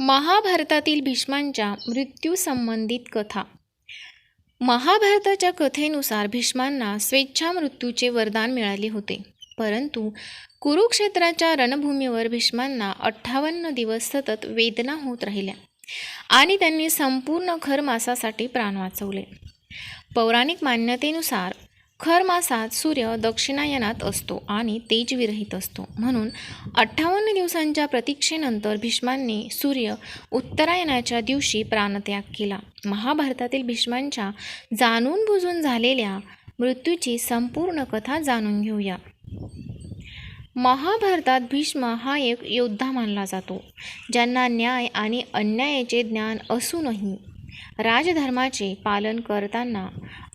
महाभारतातील भीष्मांच्या मृत्यूसंबंधित कथा. महाभारताच्या कथेनुसार भीष्मांना स्वेच्छा मृत्यूचे वरदान मिळाले होते. परंतु कुरुक्षेत्राच्या रणभूमीवर भीष्मांना अठ्ठावन्न दिवस सतत वेदना होत राहिल्या आणि त्यांनी संपूर्ण खर मासासाठी प्राण वाचवले. पौराणिक मान्यतेनुसार खर मासात सूर्य दक्षिणायनात असतो आणि तेजविरहित असतो. म्हणून अठ्ठावन्न दिवसांच्या प्रतीक्षेनंतर भीष्मांनी सूर्य उत्तरायणाच्या दिवशी प्राणत्याग केला. महाभारतातील भीष्मांच्या जाणून बुजून झालेल्या मृत्यूची संपूर्ण कथा जाणून घेऊया. महाभारतात भीष्म हा एक योद्धा मानला जातो ज्यांना न्याय आणि अन्यायाचे ज्ञान असूनही राजधर्माचे पालन करताना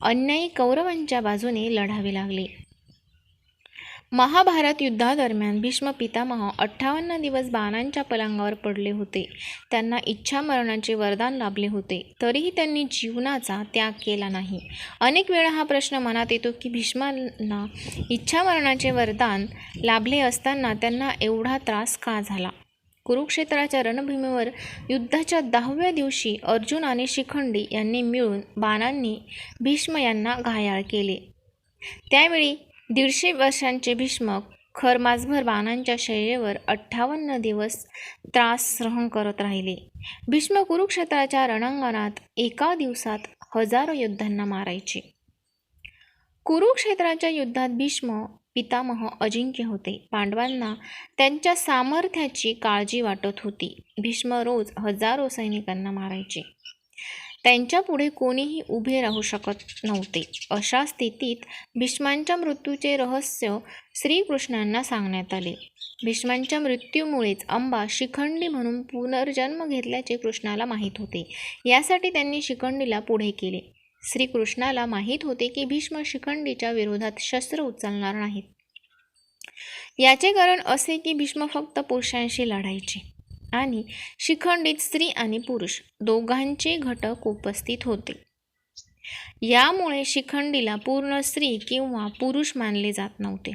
अन्यायी कौरवांच्या बाजूने लढावे लागले. महाभारत युद्धादरम्यान भीष्म पितामह अठ्ठावन्न दिवस बाणांच्या पलंगावर पडले होते. त्यांना इच्छा मरणाचे वरदान लाभले होते. तरीही त्यांनी जीवनाचा त्याग केला नाही. अनेक वेळा हा प्रश्न मनात येतो की भीष्मांना इच्छा मरणाचे वरदान लाभले असताना त्यांना एवढा त्रास का झाला? कुरुक्षेत्राच्या रणभूमीवर युद्धाच्या दहाव्या दिवशी अर्जुन आणि शिखंडी यांनी मिळून बाणांनी भीष्म यांना घायाळ केले. त्यावेळी दीडशे वर्षांचे भीष्म खरमासभर बाणांच्या शैलीवर अठ्ठावन्न दिवस त्रास सहन करत राहिले. भीष्म कुरुक्षेत्राच्या रणांगणात एका दिवसात हजारो योद्ध्यांना मारायचे. कुरुक्षेत्राच्या युद्धात भीष्म पितामह अजिंक्य होते. पांडवांना त्यांच्या सामर्थ्याची काळजी वाटत होती. भीष्म रोज हजारो सैनिकांना मारायचे. त्यांच्या पुढे कोणीही उभे राहू शकत नव्हते. अशा स्थितीत भीष्मांच्या मृत्यूचे रहस्य श्रीकृष्णांना सांगण्यात आले. भीष्मांच्या मृत्यूमुळेच अंबा शिखंडी म्हणून पुनर्जन्म घेतल्याचे कृष्णाला माहीत होते. यासाठी त्यांनी शिखंडीला पुढे केले. श्रीकृष्णाला माहीत होते की भीष्म शिखंडीच्या विरोधात शस्त्र उचलणार नाहीत. याचे कारण असे की भीष्म फक्त पुरुषांशी लढायचे आणि शिखंडीत स्त्री आणि पुरुष दोघांचे घटक उपस्थित होते. यामुळे शिखंडीला पूर्ण स्त्री किंवा पुरुष मानले जात नव्हते.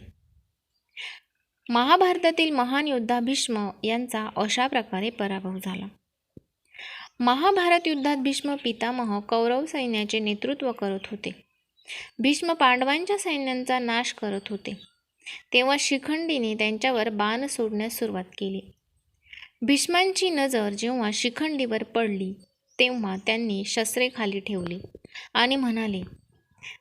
महाभारतातील महान योद्धा भीष्म यांचा अशा प्रकारे पराभव झाला. महाभारत युद्धात भीष्म पितामह कौरव सैन्याचे नेतृत्व करत होते. भीष्म पांडवांच्या सैन्यांचा नाश करत होते. तेव्हा शिखंडीने त्यांच्यावर बाण सोडण्यास सुरुवात केली. भीष्मांची नजर जेव्हा शिखंडीवर पडली तेव्हा त्यांनी शस्त्रे खाली ठेवली आणि म्हणाले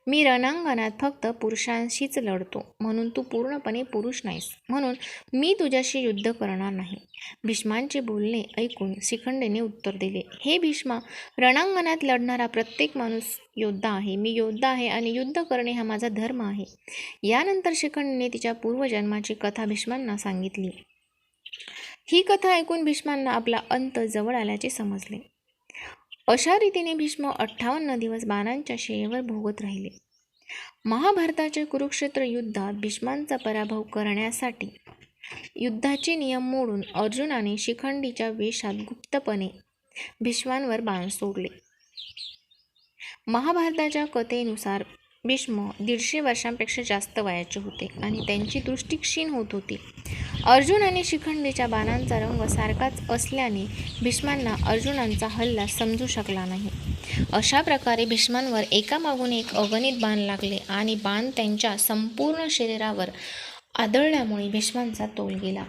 मी रणांगणात फक्त पुरुषांशीच लढतो म्हणून तू पूर्णपणे पुरुष नाहीस. म्हणून मी तुझ्याशी युद्ध करणार नाही. भीष्मांचे बोलणे ऐकून शिखंडेने उत्तर दिले हे भीष्मा रणांगणात लढणारा प्रत्येक माणूस योद्धा आहे. मी योद्धा आहे आणि युद्ध करणे हा माझा धर्म आहे. यानंतर शिखंडने तिच्या पूर्वजन्माची कथा भीष्मांना सांगितली. ही कथा ऐकून भीष्मांना आपला अंत जवळ आल्याचे समजले. अशा रीतीने भीष्म अठ्ठावन्न दिवस बाणांच्या शेयेवर भोगत राहिले. महाभारताच्या कुरुक्षेत्र युद्धात भीष्मांचा पराभव करण्यासाठी युद्धाचे नियम मोडून अर्जुनाने शिखंडीच्या वेशात गुप्तपणे भीष्मांवर बाण सोडले. महाभारताच्या कथेनुसार भीष्म दीडशे वर्षांपेक्षा जास्त वयाचे होते आणि त्यांची दृष्टी क्षीण होत होती. अर्जुन आणि शिखंडीच्या बाणांचा रंग सारखाच असल्याने भीष्मांना अर्जुनांचा हल्ला समजू शकला नाही. अशा प्रकारे भीष्मांवर एकामागून एक अगणित बाण लागले आणि बाण त्यांच्या संपूर्ण शरीरावर आदळल्यामुळे भीष्मांचा तोल गेला.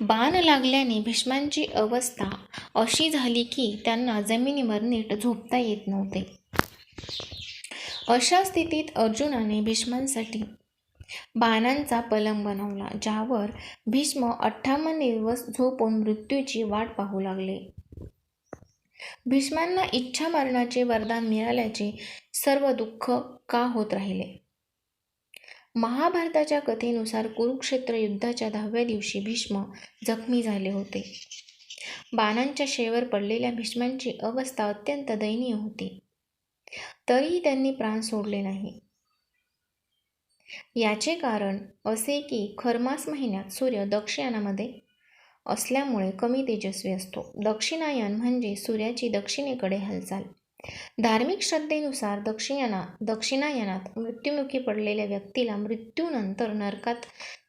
बाण लागल्याने भीष्मांची अवस्था अशी झाली की त्यांना जमिनीवर नीट झोपता येत नव्हते. अशा स्थितीत अर्जुनाने भीष्मांसाठी बाणांचा पलंग बनवला ज्यावर भीष्म अठ्ठावन्न दिवस झोपून मृत्यूची वाट पाहू लागले. भीष्मांना इच्छा मरणाचे वरदान मिळाल्याचे सर्व दुःख का होत राहिले? महाभारताच्या कथेनुसार कुरुक्षेत्र युद्धाच्या दहाव्या दिवशी भीष्म जखमी झाले होते. बाणांच्या शेवर पडलेल्या भीष्मांची अवस्था अत्यंत दयनीय होती. तरीही त्यांनी प्राण सोडले नाही. याचे कारण असे की खरमास महिन्यात सूर्य दक्षिणामध्ये असल्यामुळे कमी तेजस्वी असतो. दक्षिणायन म्हणजे सूर्याची दक्षिणेकडे हालचाल. धार्मिक श्रद्धेनुसार दक्षिणा दक्षिणायनात मृत्युमुखी पडलेल्या व्यक्तीला मृत्यूनंतर नरकात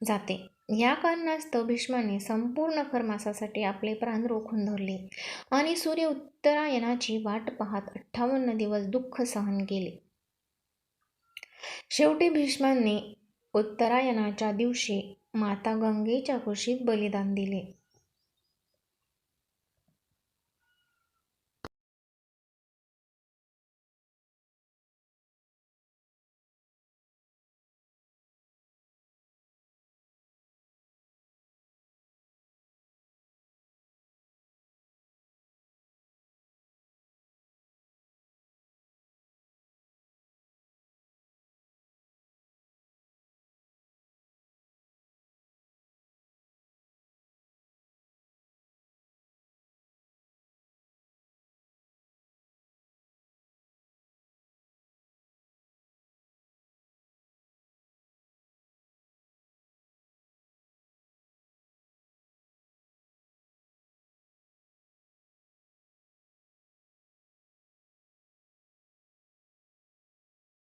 जाते. या कारणास्तव भीष्माने संपूर्ण खरमासासाठी आपले प्राण रोखून धरले आणि सूर्य उत्तरायणाची वाट पाहत अठ्ठावन्न दिवस दुःख सहन केले. शेवटी भीष्मांनी उत्तरायणाच्या दिवशी माता गंगेच्या कुशीत बलिदान दिले.